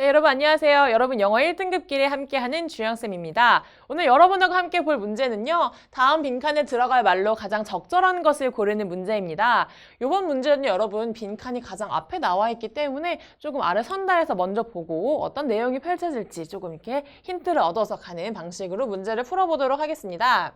네, 여러분 안녕하세요. 여러분 영어 1등급끼리 함께하는 주영쌤입니다. 오늘 여러분하고 함께 볼 문제는요. 다음 빈칸에 들어갈 말로 가장 적절한 것을 고르는 문제입니다. 이번 문제는 여러분 빈칸이 가장 앞에 나와 있기 때문에 조금 아래 선다에서 먼저 보고 어떤 내용이 펼쳐질지 조금 이렇게 힌트를 얻어서 가는 방식으로 문제를 풀어보도록 하겠습니다.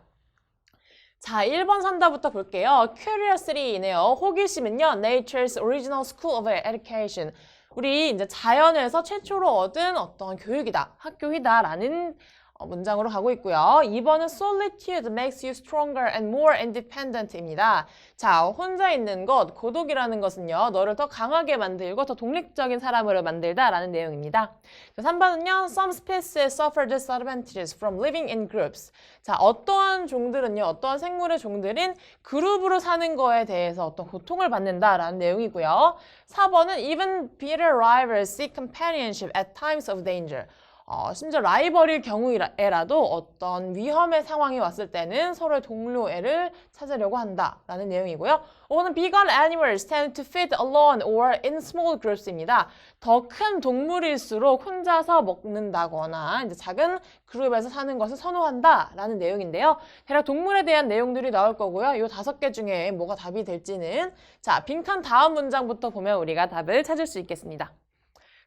자, 1번 선다부터 볼게요. Curiosity이네요. 호기심은요. Nature's Original School of Education. 우리 이제 자연에서 최초로 얻은 어떤 교육이다, 학교이다라는 어, 문장으로 가고 있고요. 2번은 solitude makes you stronger and more independent입니다. 자, 혼자 있는 것, 고독이라는 것은요, 너를 더 강하게 만들고 더 독립적인 사람으로 만들다라는 내용입니다. 자, 3번은요, some species suffer disadvantages from living in groups. 자, 어떠한 종들은요, 어떠한 생물의 종들은 그룹으로 사는 거에 대해서 어떤 고통을 받는다라는 내용이고요. 4번은 even bitter rivals seek companionship at times of danger. 어, 심지어 라이벌일 경우에라도 어떤 위험의 상황이 왔을 때는 서로의 동료애를 찾으려고 한다라는 내용이고요. 5는 bigger tend to feed alone or in small groups입니다. 더 큰 동물일수록 혼자서 먹는다거나 이제 작은 그룹에서 사는 것을 선호한다라는 내용인데요. 대략 동물에 대한 내용들이 나올 거고요. 이 다섯 개 중에 뭐가 답이 될지는 자 빈칸 다음 문장부터 보면 우리가 답을 찾을 수 있겠습니다.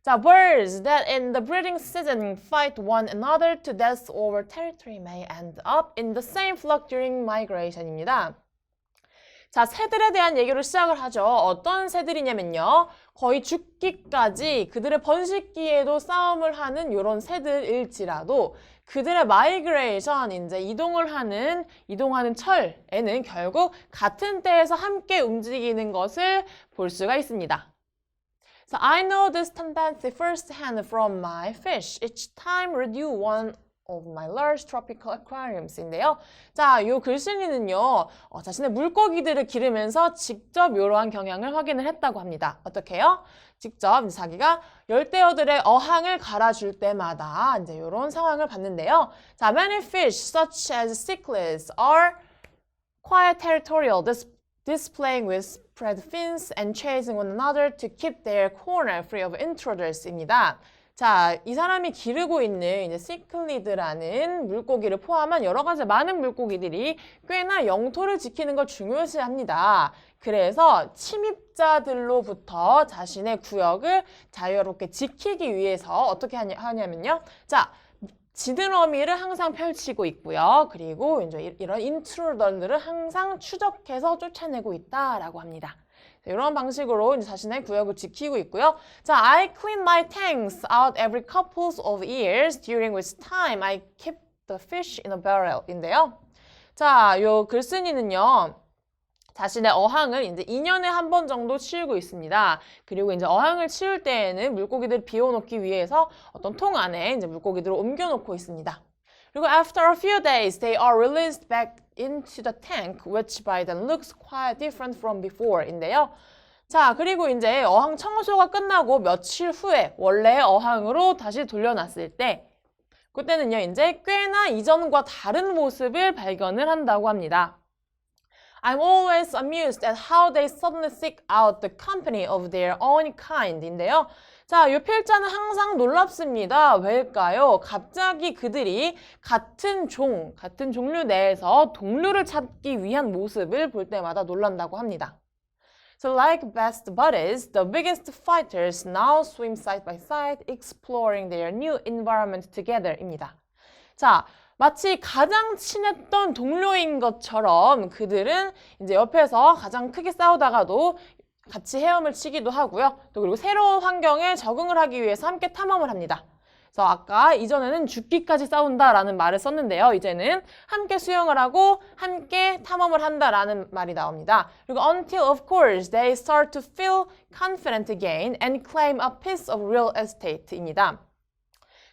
자, birds that in the breeding season fight one another to death over territory may end up in the same flock during migration입니다. 자, 새들에 대한 얘기로 시작을 하죠. 어떤 새들이냐면요. 거의 죽기까지 그들의 번식기에도 싸움을 하는 이런 새들일지라도 그들의 마이그레이션, 이제 이동을 하는, 이동하는 철에는 결국 같은 때에서 함께 움직이는 것을 볼 수가 있습니다. So I know this tendency firsthand from my fish each time renew one of my large tropical aquariums인데요. 자, 요 글쓴이는요, 어, 자신의 물고기들을 기르면서 직접 이러한 경향을 확인을 했다고 합니다. 어떻게요? 직접 자기가 열대어들의 어항을 갈아줄 때마다 이제 이런 상황을 봤는데요. 자, many fish such as cichlids are quite territorial, dis- displaying with spread fins and chasing one another to keep their corner free of intruders입니다. 자, 이 사람이 기르고 있는 이제 시클리드라는 물고기를 포함한 여러 가지 많은 물고기들이 꽤나 영토를 지키는 걸 중요시합니다. 그래서 침입자들로부터 자신의 구역을 자유롭게 지키기 위해서 어떻게 하냐, 하냐면요. 자, 지드러미를 항상 펼치고 있고요. 그리고 이제 이- 이런 인트루더들을 항상 추적해서 쫓아내고 있다라고 합니다. 자, 이런 방식으로 이제 자신의 구역을 지키고 있고요. 자, I clean my tanks out every couple of years, during which time I keep the fish in a barrel인데요. 자, 요 글쓴이는요. 자신의 어항을 이제 2년에 한 번 정도 치우고 있습니다. 그리고 이제 어항을 치울 때에는 물고기들을 비워놓기 위해서 어떤 통 안에 이제 물고기들을 옮겨놓고 있습니다. 그리고 after a few days, they are released back into the tank, which by then looks quite different from before인데요. 자, 그리고 이제 어항 청소가 끝나고 며칠 후에 원래 어항으로 다시 돌려놨을 때, 그때는요, 이제 꽤나 이전과 다른 모습을 발견을 한다고 합니다. I'm always amused at how they suddenly seek out the company of their own kind인데요. 자, 이 필자는 항상 놀랍습니다. 왜일까요? 갑자기 그들이 같은 종, 같은 종류 내에서 동료를 찾기 위한 모습을 볼 때마다 놀란다고 합니다. So like best buddies, the biggest fighters now swim side by side, exploring their new environment together입니다. 자, 마치 가장 친했던 동료인 것처럼 그들은 이제 옆에서 가장 크게 싸우다가도 같이 헤엄을 치기도 하고요. 또 그리고 새로운 환경에 적응을 하기 위해서 함께 탐험을 합니다. 그래서 아까 이전에는 죽기까지 싸운다라는 말을 썼는데요. 이제는 함께 수영을 하고 함께 탐험을 한다라는 말이 나옵니다. 그리고 until of course they start to feel confident again and claim a piece of real estate입니다.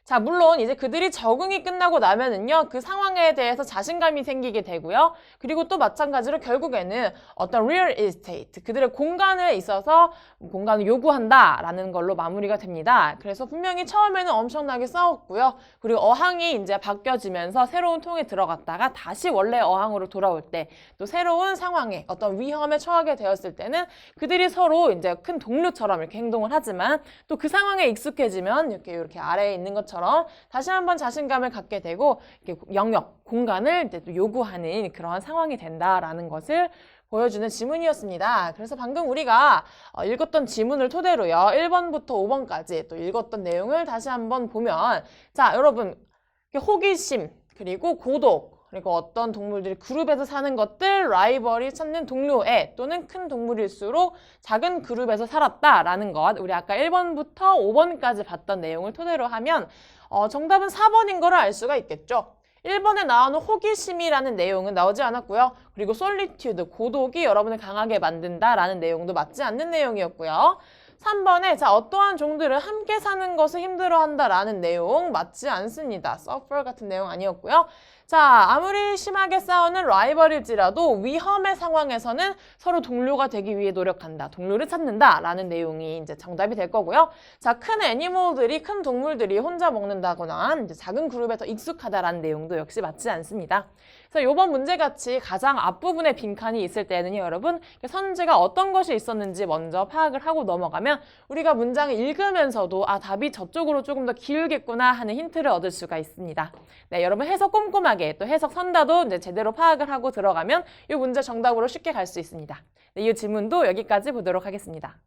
자, 물론 이제 그들이 적응이 끝나고 나면은요, 그 상황에 대해서 자신감이 생기게 되고요. 그리고 또 마찬가지로 결국에는 어떤 real estate, 그들의 공간에 있어서 공간을 요구한다라는 걸로 마무리가 됩니다. 그래서 분명히 처음에는 엄청나게 싸웠고요. 그리고 어항이 이제 바뀌어지면서 새로운 통에 들어갔다가 다시 원래 어항으로 돌아올 때 또 새로운 상황에 어떤 위험에 처하게 되었을 때는 그들이 서로 이제 큰 동료처럼 이렇게 행동을 하지만 또 그 상황에 익숙해지면 이렇게 이렇게 아래에 있는 것처럼 다시 한번 자신감을 갖게 되고 영역, 공간을 요구하는 그러한 상황이 된다라는 것을 보여주는 지문이었습니다. 그래서 방금 우리가 어, 읽었던 지문을 토대로요. 1번부터 5번까지 또 읽었던 내용을 다시 한번 보면 자, 여러분 호기심 그리고 고독 그리고 어떤 동물들이 그룹에서 사는 것들, 라이벌이 찾는 동료애 또는 큰 동물일수록 작은 그룹에서 살았다라는 것 우리 아까 1번부터 5번까지 봤던 내용을 토대로 하면 어, 정답은 4번인 거를 알 수가 있겠죠. 1번에 나오는 호기심이라는 내용은 나오지 않았고요. 그리고 솔리튜드, 고독이 여러분을 강하게 만든다라는 내용도 맞지 않는 내용이었고요. 3번에 자 어떠한 종들은 함께 사는 것을 힘들어한다라는 내용 맞지 않습니다. suffer 같은 내용 아니었고요. 자 아무리 심하게 싸우는 라이벌일지라도 위험의 상황에서는 서로 동료가 되기 위해 노력한다. 동료를 찾는다 라는 내용이 이제 정답이 될 거고요. 자 큰 애니멀들이 큰 동물들이 혼자 먹는다거나 이제 작은 그룹에 더 익숙하다라는 내용도 역시 맞지 않습니다. 그래서 이번 문제 같이 가장 앞부분에 빈칸이 있을 때는요, 여러분 선지가 어떤 것이 있었는지 먼저 파악을 하고 넘어가면 우리가 문장을 읽으면서도 아 답이 저쪽으로 조금 더 기울겠구나 하는 힌트를 얻을 수가 있습니다. 네, 여러분 해석 꼼꼼하게 또 해석 선다도 이제 제대로 파악을 하고 들어가면 이 문제 정답으로 쉽게 갈 수 있습니다. 네, 이 지문도 여기까지 보도록 하겠습니다.